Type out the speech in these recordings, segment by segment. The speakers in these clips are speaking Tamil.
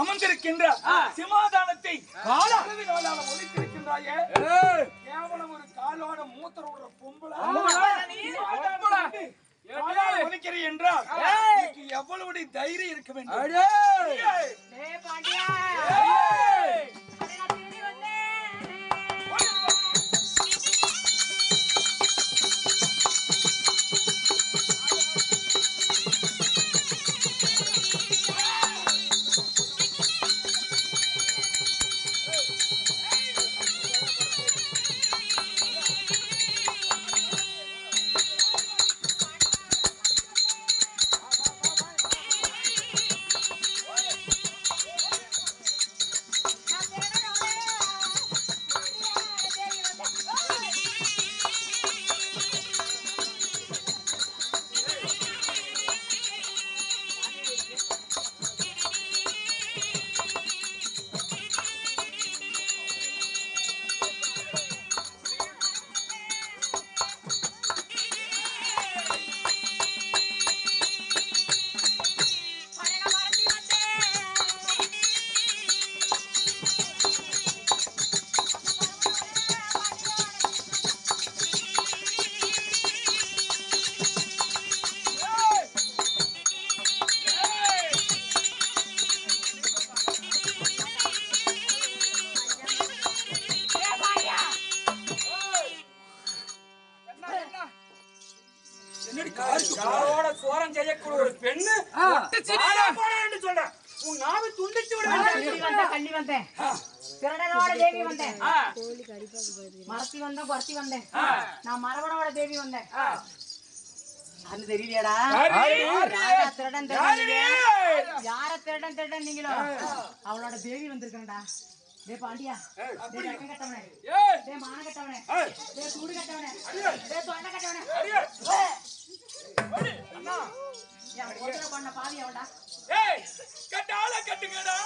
அமர்ந்திருக்கின்ற சிமாதானத்தை காலாவது காலால ஒழித்திருக்கின்றாயே கேவலம் ஒரு காலோட மூத்தர் விடுற பொம்பளை. ஒழிக்கிறேன் என்றால் எவ்வளவு தைரியம் இருக்க வேண்டும்? வந்தேன் பருத்தி வந்தேன்? நான் மரவனோட தேவி வந்தேன். அது தெரியலையாடா. யாரா? திருடன் திருடன்? யார? திருடன் திருடன் நீங்களோ அவளோட தேவி வந்திருக்கா டே பாண்டியா. டே ரெக்க கட்டவனே. டே மான கட்டவனே. டே சூடு கட்டவனே. டே தொண்டை கட்டவனே. என் பொண்ணுல பண்ண பாவி அவடா ஏய் கட்டால கட்டுங்கடா.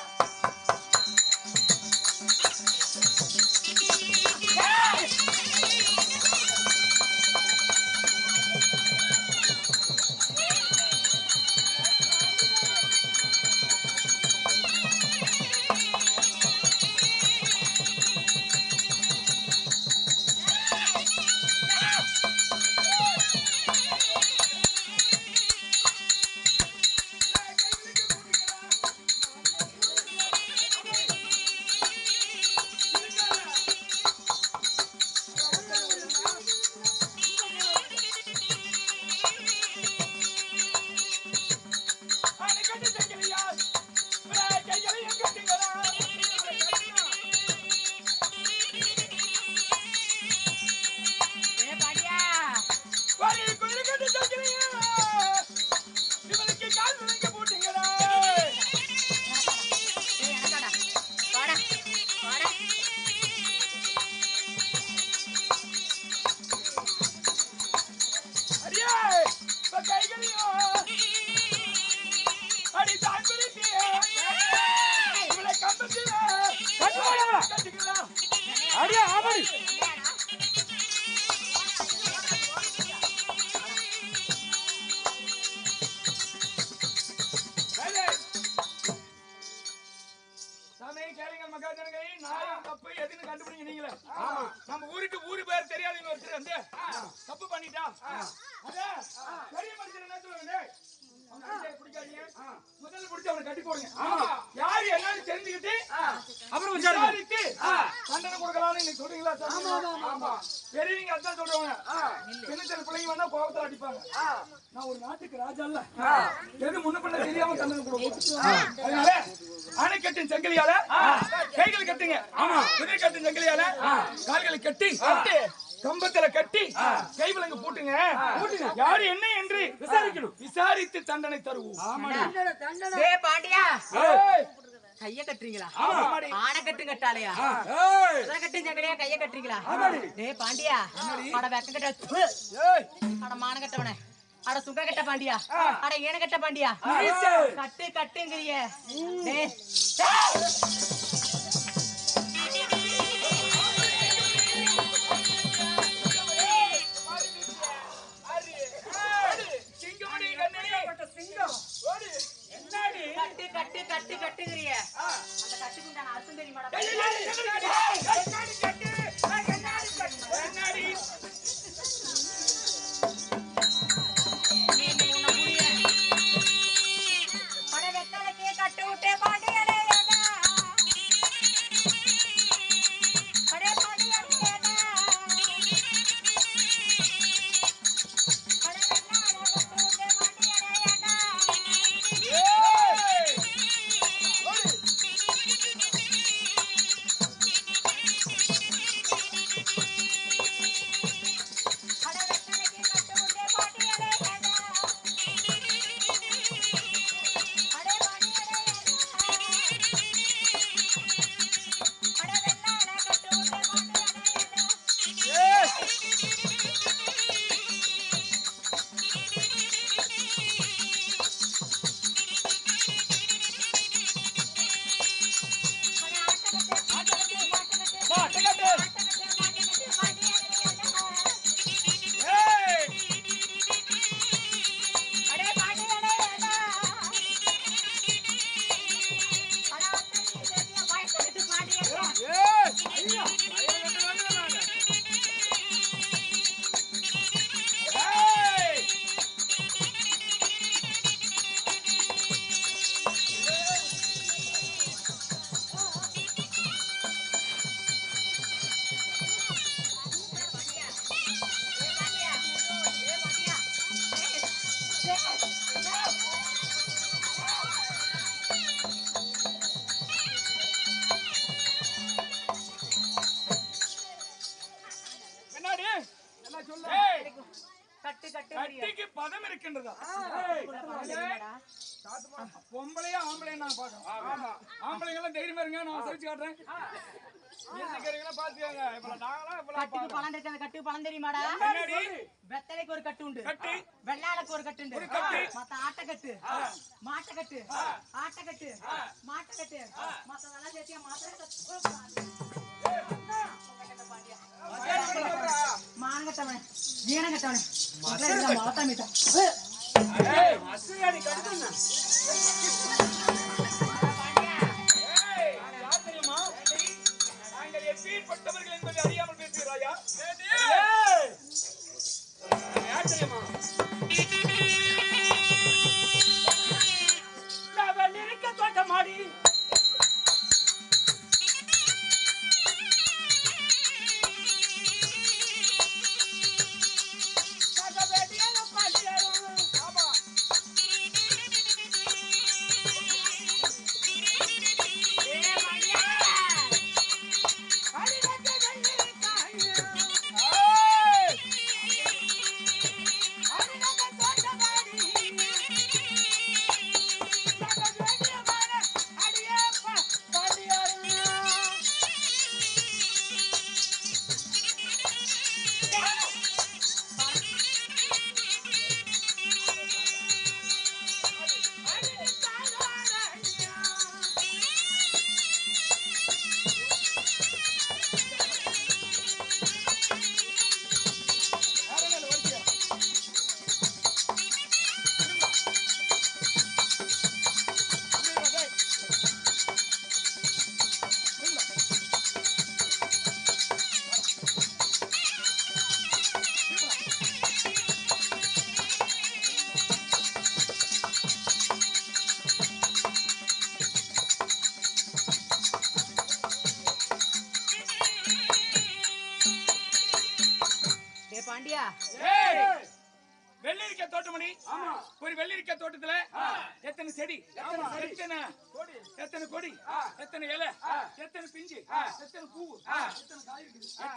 கோபத்துல அடிப்பாங்க. நான் ஒரு நாட்டுக்கு ராஜா இல்ல. எது முன்ன பண்ண தெரியாம தண்டனை கொடுப்போம் அதனால அணைக்கட்டின் செங்கலியால கைகள் கட்டுங்க. ஆமா. குதிரை கட்டின் செங்கலியால கால்களை கட்டி கம்பத்துல கட்டி கை விலங்கு போட்டுங்க. போட்டுங்க. யாரு என்ன என்று விசாரிக்கணும். விசாரித்து தண்டனை தருவோம். டேய் பாண்டியா. கைய கட்டுறீங்களா? ஆமாடி. ஆனை கட்டு கட்டாலையா கட்டு ஜங்கடியா கைய கட்டுறீங்களா? டேய் பாண்டியா. அட வெக்க கட்ட அட மான கட்டவனே. அட சுக கட்ட பாண்டியா. அட ஏன கட்ட பாண்டியா. கட்டு கட்டுங்கிறிய. டேய். கட்டு கட்டு கட்டு கட்டுகிறிய அந்த கட்டுக்குண்டான அர்த்தம் தெரியுமாடா சிரிச்சு காட்டுறேன். பாத்துக்கங்க. இப்ப நாங்களா கட்டுக்கு பணம் இருக்கு அந்த கட்டுக்கு பணம் தெரியுமாடா? வெத்தலைக்கு ஒரு கட்டு உண்டு. கட்டு. வெள்ளாளுக்கு ஒரு கட்டு உண்டு. கட்டு. மத்த ஆட்டக்கட்டு. மாட்டக்கட்டு. ஆட்டக்கட்டு. மாட்டக்கட்டு. மத்ததெல்லாம் சேர்த்தியா மானகட்டவன் வீணகட்டவன் மலத்தாமிட்டா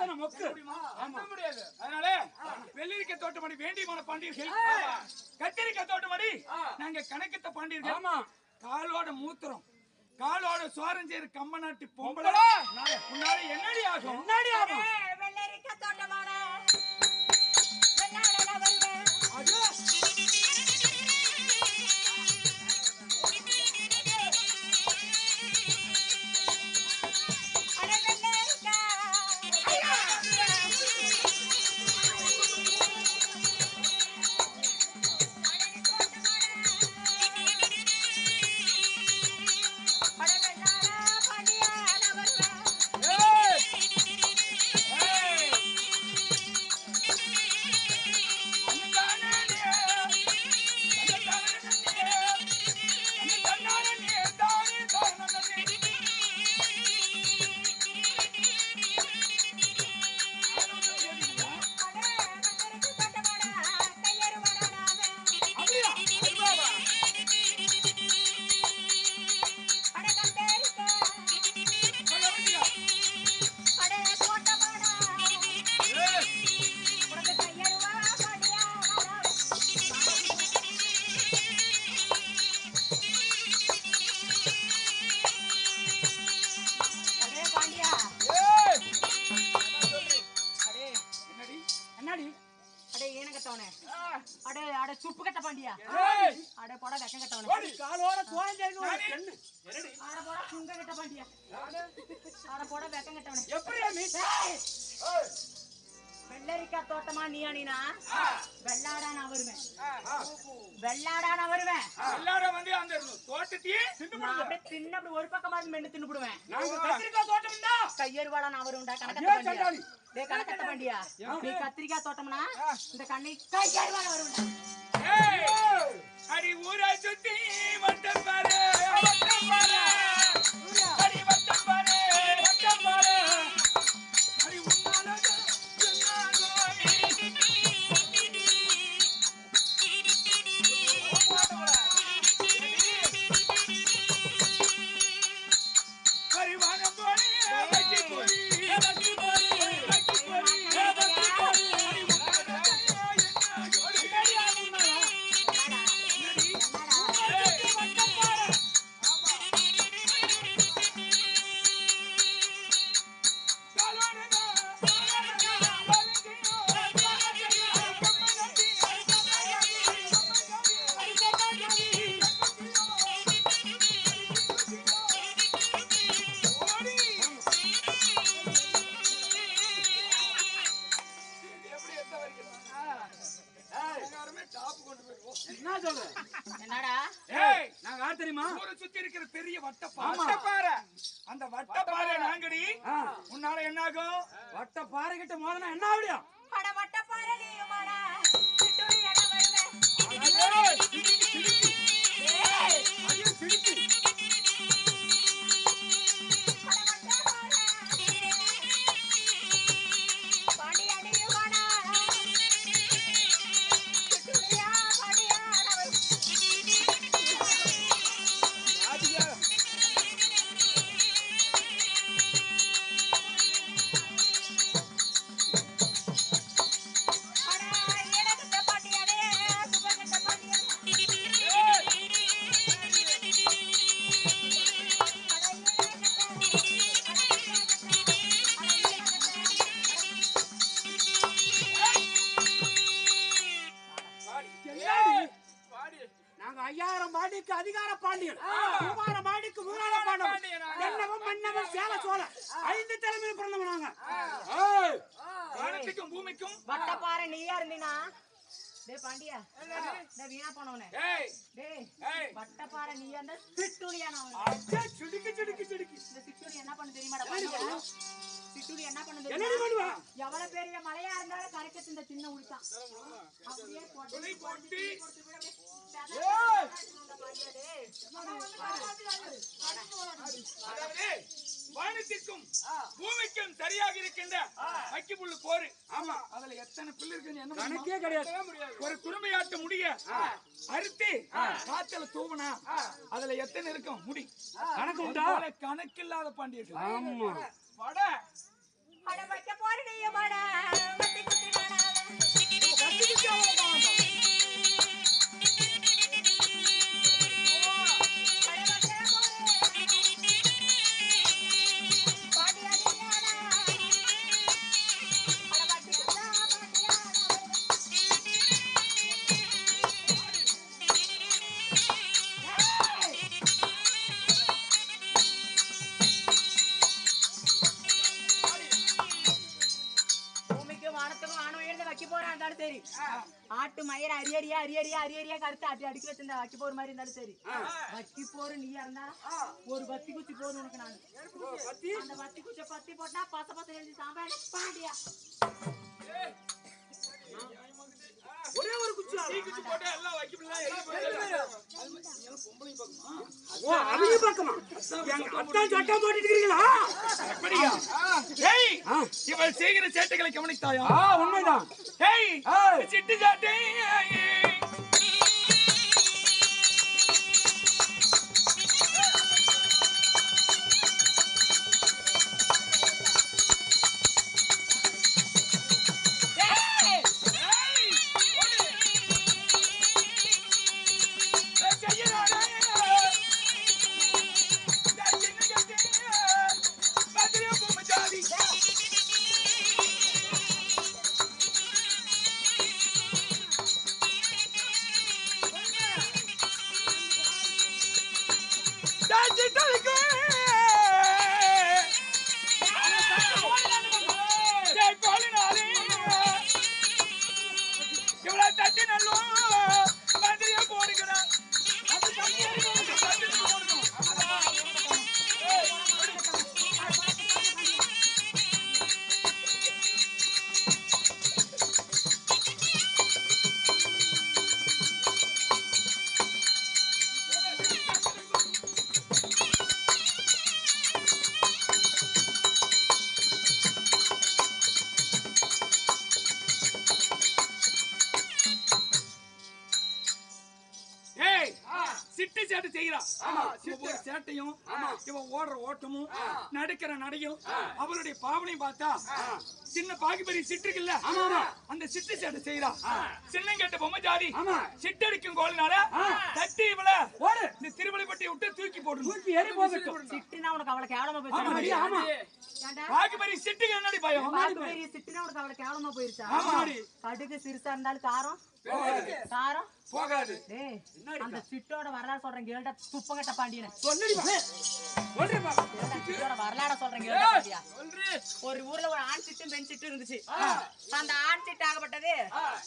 எத்தனை மொக்கு. ஆமா. முடியாது. அதனால வெள்ளரிக்காய் தோட்டமணி வேண்டியமான பாண்டியர்கள் கத்திரிக்காய் தோட்டமணி நாங்க கணக்கத்த பாண்டியர்கள் ஆமா. காலோட மூத்திரம் காலோட சோரம் செய்யற கம்ம நாட்டு பொம்பளை. முன்னாடி என்னடி ஆகும்? என்னடி ஆகும்? வெள்ளரிக்க தோட்டமான கட்ட தோட்டமா நீ அணினா வெள்ளாடா வருவேன். வெள்ளாடா வருவேன். வெள்ளாடா ஒரு பக்கமா மென்னு தின்னு போடுவேன். நாங்க நான் வருவேன்டா கணக்கத்த பாண்டியா? பாண்டியா? நீ கத்திரிக்காய் தோட்டம்னா இந்த கண்ணை கையறுவாடா வருவேன்டா. அடி ஊரை சுத்தி வந்த பாரு. என்ன சொல்ற என்னடா? ஏய் நாங்க யார் தெரியுமா? ஊரை சுத்தி இருக்கிற பெரிய வட்டப்பாறை. வட்டப்பாறை. அந்த வட்டப்பாறை நாங்கடி உன்னால என்னாகும்? வட்டப்பாறை கிட்ட மோதனா என்ன ஆகுடியா? அட வட்ட பாரு நீயுமாடா? சிட்டுடி எட வருவேன் ஏய். ஐயோ சிரிக்கு. இந்த சின்ன உளித்தான் அப்படியே போட்டு போட்டு வானத்திற்கும் பூமிக்கும் சரியாக இருக்கின்ற அக்கி புல்லு போரு. ஆமா அதுல எத்தனை பிள்ளை இருக்குன்னு என்ன கணக்கே கிடையாது. ஒரு குறுமையாட்ட முடிய அறுத்து காத்துல தூவனா அதுல எத்தனை இருக்கும்? முடி. கணக்கு அது போல கணக்கில்லாத பாண்டியர்கள். ஆமா. வட. அட வைக்க போற நீயமாடா வட்டி குத்தி Yo! அரியறியா அரியறியா கருத்து. அடி அடிக்க வச்சிருந்தா வைக்க போற மாதிரி இருந்தாலும் சரி. வத்தி போரு நீயா இருந்தா ஒரு பத்தி குச்சி போதும் உனக்கு நான். அந்த பத்தி குச்சை பத்தி போட்டா பச பச எழுதி சாம்பார் பாண்டியா ஒரே ஒரு குச்சி குச்சி போட்டு எல்லாம் போயிடுது. ஓ அவங்க பக்கமா எங்க அத்தான் சட்டம் போட்டுட்டு இருக்கீங்களா அப்படியா? ஏய், இவள் செய்கிற சேட்டைகளை கவனித்தாயா? ஆ உண்மைதான். ஏய். சிட்டு சாட்டை இவன் ஓடுற ஓட்டமும் நடக்கிற நடையும் அவளுடைய பாவனையும் பார்த்தா சின்ன பாகுபலி சிட்டு இருக்குல்ல அந்த சிட்டு சேட்டை செய்யறா சின்ன கேட்ட பொம்மை ஜாதி சிட்டடிக்கும் கோலினால தட்டி இவள ஓடு. இந்த திருவள்ளிப்பட்டியை விட்டு தூக்கி போடு தூக்கி எரி போகட்டும் சிட்டுனா உனக்கு அவளை கேவலமா ஆமா போயிடுச்சு ஆமா. ஏன்டா? பாகுபலி சிட்டுக்கு என்னடி பயம்? பாக்கு பெரிய சிட்டுனா உனக்கு அவளை கேவலமா போயிருச்சா ஆமாடி. கடுகு சிறுசா இருந்தாலும் காரம். காரம். போகாது. அந்த சிட்டோட வரலாறு சொல்றேன் கேள்டா. துப்பங்கட்ட பாண்டியன. சிட்டோட வரலாறு சொல்றேன் கேள்டா பாண்டியா. ஒரு ஊர்ல ஒரு ஆண் சிட்டும் பெண் சிட்டும் இருந்துச்சு. அந்த ஆண் சிட்டு ஆகப்பட்டது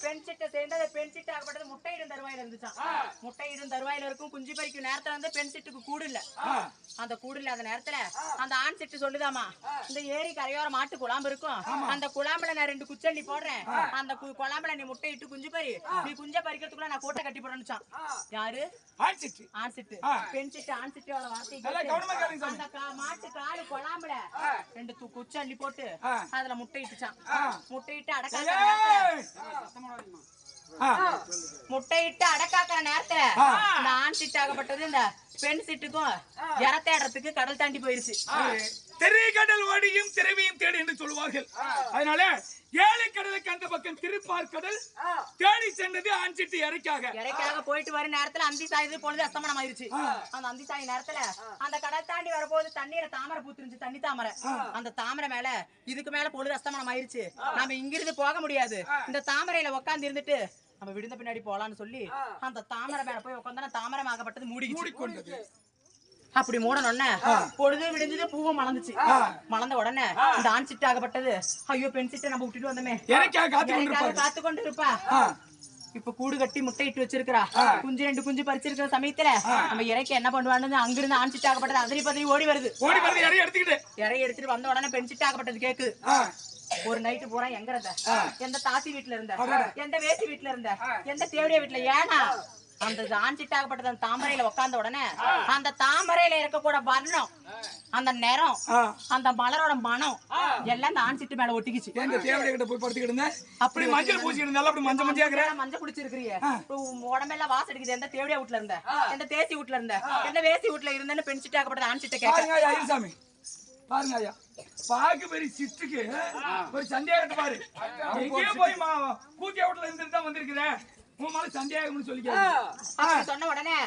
பெண் சிட்டை சேர்ந்தது பெண் சிட்டு ஆகப்பட்டது முட்டையிடும் தருவாயில இருந்துச்சான் முட்டையிடும் தருவாயில இருக்கும் குஞ்சு பறிக்கும் நேரத்துல வந்து பெண் சிட்டுக்கு கூடு இல்ல. அந்த கூடு இல்லாத நேரத்துல அந்த ஆண் சிட்டு சொல்லுதாமா இந்த ஏரி கரையோர மாட்டு குழாம்பு இருக்கும். அந்த குழாம்புல நான் ரெண்டு குச்சல்லி போடுறேன். அந்த குழாம்புல நீ முட்டையிட்டு குஞ்சு பறி. நீ குஞ்ச பறிக்கிறதுக்குள்ள நான் கூட்டை கட்டி போடணுச்சான் யாரு? ஆண் சிட்டு ஆண் சிட்டு ஆ. பெண் சிட்டு ஆண் சிட்டோட வார்த்தை. அந்த மாட்டு காலு குழாம்புல ரெண்டு து- குச்சி அள்ளி போட்டு. அதுல முட்டை இட்டுச்சான். நேரத்துல ஏய்! ஆ. முட்டையிட்டு அடக்காக்குற நேரத்துல இந்த ஆண் சிட்டாகப்பட்டது இந்த பெண் சிட்டுக்கும் இற தேடுறதுக்கு கடல் தாண்டி போயிருச்சு. திரை கடல் ஓடியும் திரவியும் தேடி என்று சொல்லுவார்கள். அதனால ஏழை கடலுக்கு அந்த பக்கம் திருப்பார் கடல். தேடி சென்றது ஆண் சிட்டு இறைக்காக இறைக்காக போயிட்டு வர நேரத்துல அந்தி சாயுது பொழுது அஸ்தமனம் ஆயிருச்சு அந்த அந்தி சாய் நேரத்துல அந்த கடல் தாண்டி வரும்போது தண்ணீர தாமரை பூத்துருந்துச்சு தண்ணி தாமரை. அந்த தாமரை மேல இதுக்கு மேல பொழுது அஸ்தமனம் ஆயிருச்சு நாம இங்கிருந்து போக முடியாது. இந்த தாமரையில உட்கார்ந்து இருந்துட்டு நம்ம விழுந்த பின்னாடி போலாம்னு சொல்லி அந்த தாமரை மேல போய் உட்காந்தா தாமரை ஆகப்பட்டது மூடிக்கிச்சு. மூடிக்கொண்டது. அப்படி மூடனொன்ன பொழுது விடிஞ்சது பூவும் மலர்ந்துச்சு. மலர்ந்த உடனே இந்த ஆண் சிட்டு ஆகப்பட்டது. ஐயோ பெண் சிட்டை நம்ம விட்டுட்டு வந்தோமே. காத்து கொண்டு இருப்பா இப்ப கூடு கட்டி முட்டை இட்டு வச்சிருக்கா குஞ்சு ரெண்டு குஞ்சு பறிச்சிருக்கிற சமயத்துல நம்ம இறைக்கு என்ன பண்ணுவான்னு அங்கிருந்து ஆண் சிட்டு ஆகப்பட்டது அதனை பதவி ஓடி வருது. ஓடி வந்து இறைய எடுத்துக்கிட்டு. இறை எடுத்துட்டு வந்த உடனே பெண் சிட்டு ஆகப்பட்டது கேக்குது ஆ. ஒரு நைட்டு பூரா எங்க இருந்த எந்த தாத்தி வீட்டுல இருந்த? எந்த வேசி வீட்டுல இருந்த? எந்த தேவடியா வீட்டுல ஏனா அந்த ஆண் சிட்டாகப்பட்டது அந்த தாமரையில உட்கார்ந்த உடனே அந்த தாமரையில இருக்கக்கூட வர்ணம் அந்த நிறம் ஆ. அந்த மலரோட மனம் எல்லாம் அந்த ஆண் சிட்டு மேல ஒட்டிக்கிச்சு. எங்க தேவடைய கிட்ட போய் படுத்துக்கிட்டு இருந்தேன்? அப்படி மஞ்சள் பூசிக்கிட்டு இருந்தாலும் அப்படி மஞ்சள் மஞ்சள் எல்லாம் மஞ்சள் குடிச்சிருக்கிறிய. உடம்பெல்லாம் வாசம் அடிக்குது. எந்த தேவடியா வீட்டுல இருந்த? எந்த தேசி வீட்டுல இருந்த? எந்த வேசி வீட்டுல இருந்தேன்னு பெண் சிட்டாகப்பட்டது ஆண் சிட்ட கேட்க. பாருங்க ஐயா ஐயசாமி பாருங்க ஐயா. பாக்கு பெரிய சிட்டுக்கு ஒரு சந்தேகத்தை பாரு. எங்கேயோ போய் மா கூத்திய வீட்டுல இருந்துட்டு தான் வந்திருக்குதே உன் மேல சந்தேகம்னு சொல்லி அப்படி சொன்ன உடனே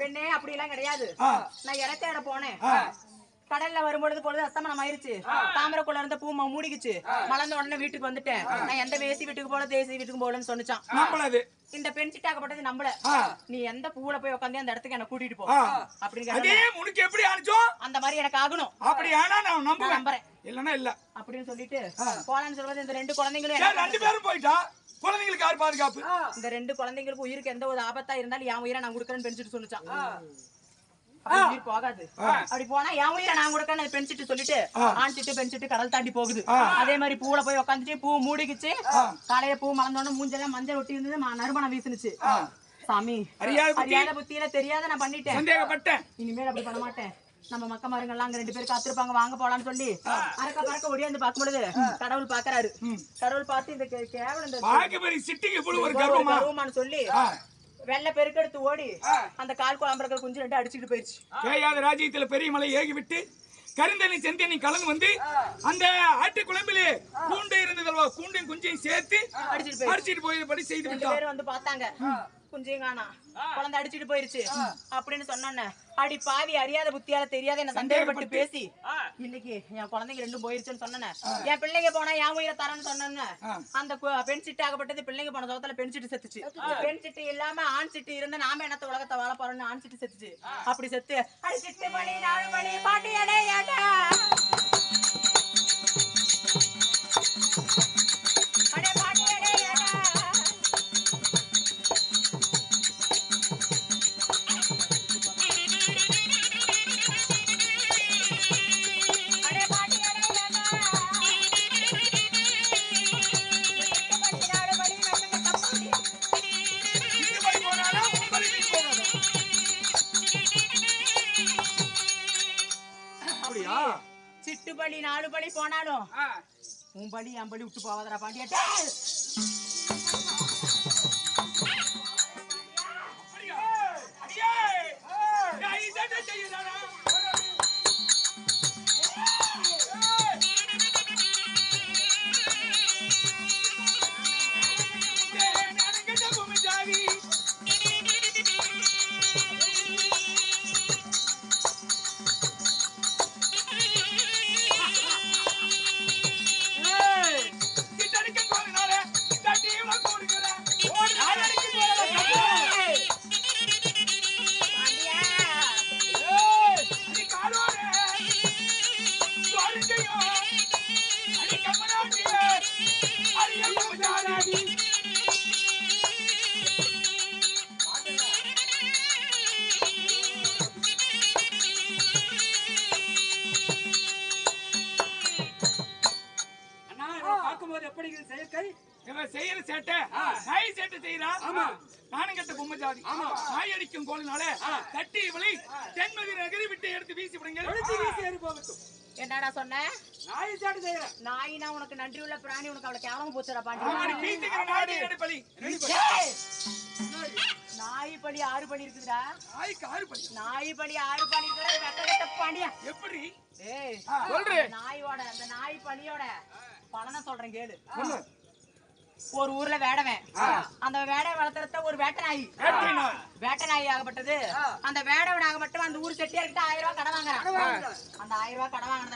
பெண்ணே அப்படி எல்லாம் கிடையாது. நான் இறத்தேட போனேன். கடல்ல வரும்பொழுது பொழுது அஸ்தமனம் ஆயிருச்சு தாமரைக்குள்ள இருந்த பூ மூடிக்குச்சு. மலர்ந்த உடனே வீட்டுக்கு வந்துட்டேன். நான் எந்த வேசி வீட்டுக்கு போல தேசி வீட்டுக்கு போலன்னு சொன்னிச்சான். இந்த பெண் சிட்டாக்கப்பட்டது நம்பல நீ எந்த பூவுல போய் உட்காந்து அந்த இடத்துக்கு என்ன கூட்டிட்டு போ. அப்படின்னு அதே உனக்கு எப்படி அனுச்சோம் அந்த மாதிரி எனக்கு ஆகணும். அப்படி ஆனா நான் நம்புவேன். நம்புறேன். இல்லன்னா இல்ல. அப்படின்னு சொல்லிட்டு போலான்னு சொல்வது இந்த ரெண்டு குழந்தைங்களும் ரெண்டு பேரும் போயிட்டா? குழந்தைங்களுக்கு யார் பாதுகாப்பு? இந்த ரெண்டு குழந்தைங்களுக்கு உயிருக்கு எந்த ஒரு ஆபத்தா இருந்தாலும் என் உயிரை நான் கொடுக்கறேன்னு பெஞ்சிட்டு சொல்லிச்சான் போகாது. அப்படி போனா என் உயிரை நான் கொடுக்கறேன்னு பெஞ்சிட்டு சொல்லிட்டு ஆணிச்சிட்டு பெஞ்சிட்டு கடல் தாண்டி போகுது. அதே மாதிரி பூவுல போய் உட்காந்துட்டு பூ மூடிக்குச்சு. காலையில பூ மலர்ந்தோன்னு மூஞ்செல்லாம் மஞ்சள் ஒட்டி இருந்தது நறுமணம் வீசுனுச்சு. சாமி அறியாத புத்தி. அறியாத புத்தியில தெரியாத நான் பண்ணிட்டேன். இனிமேல் அப்படி பண்ண மாட்டேன். நம்ம மக்க மருங்கெல்லாம் அங்க ரெண்டு பேரும் காத்திருப்பாங்க வாங்க போலாம்னு சொல்லி அறக்க பறக்க ஒடியாந்து பார்க்கும் பொழுது கடவுள் பாக்குறாரு கடவுள் பார்த்து இந்த கேவலம் சிட்டுக்கு சொல்லி வெள்ளை பெருக்கெடுத்து ஓடி அந்த கால் குழம்பு இருக்கிற குஞ்சு ரெண்டு அடிச்சுட்டு போயிருச்சு. கேயாத ராஜ்யத்துல பெரிய மலை ஏகி விட்டு கருந்தனி செந்தனி கலந்து வந்து அந்த ஆட்டு குழம்பிலே கூண்டு இருந்ததல்வா கூண்டையும் குஞ்சையும் சேர்த்து அடிச்சிட்டு அடிச்சிட்டு போயிருப்படி செய்து பேரும் வந்து பார்த்தாங்க. குஞ்சையும் காணா குழந்தை அடிச்சிட்டு போயிருச்சு. அப்படின்னு சொன்னோன்னே. அடி பாவி அறியாத புத்தியால தெரியாத என்ன சந்தேகப்பட்டு பேசி. இன்னைக்கு என் குழந்தைங்க ரெண்டும் போயிருச்சுன்னு சொன்னேன் என் பிள்ளைங்க போனா என் உயிரை தரேன்னு சொன்னேன்னு அந்த பெண் சிட்டு ஆகப்பட்டது பிள்ளைங்க போன சோத்துல பெண் சிட்டு செத்துச்சு. பெண் சிட்டு இல்லாம ஆண் சிட்டு இருந்தா நாம என்னத்த உலகத்தை வாழ போறோம்னு ஆண் சிட்டு செத்துச்சு. அப்படி செத்து அடி சிட்டு மணி நாலு மணி பாட்டியடே படி படி போனாலும். உன் படி என் படி விட்டு போவாதடா பாண்டியா பண்ணிக்கிறது செயற்கை? இவன் செய்யற சேட்டை நாய் சேட்டை செய்யறான் நானும் கட்ட பொம்மை ஜாதி. நாய் அடிக்கும் கோலினால கட்டி இவளை தென்மதி நகரி விட்டு எடுத்து வீசி விடுங்க வீசி என்னடா சொன்ன? நாய் சாட்டு செய்யறேன் நாயினா உனக்கு நன்றி உள்ள பிராணி உனக்கு அவளை கேவலமா போச்சுடா பாண்டி பீத்துக்கிற நாடி! நாய் பலி ஆறு பலி இருக்குதுடா. நாய்க்கு ஆறு பலி நாய் பலி ஆறு பலி இருக்குடா வெட்ட வெட்ட பாண்டியா எப்படி? ஏய் நாயோட அந்த நாய் பலியோட பலனை சொல்றேன் கேளு. ஒரு ஊர்ல வேடவன். அந்த வேடை வளர்த்துறத ஒரு வேட்டை நாய் வேட்டை ஆகப்பட்டது. அந்த வேடவன் ஆகப்பட்டவன் அந்த ஊர் செட்டியார்கிட்ட ஆயிரம் ரூபாய் கடன் வாங்குறான். அந்த ஆயிரம் ரூபாய் கடன் வாங்கினத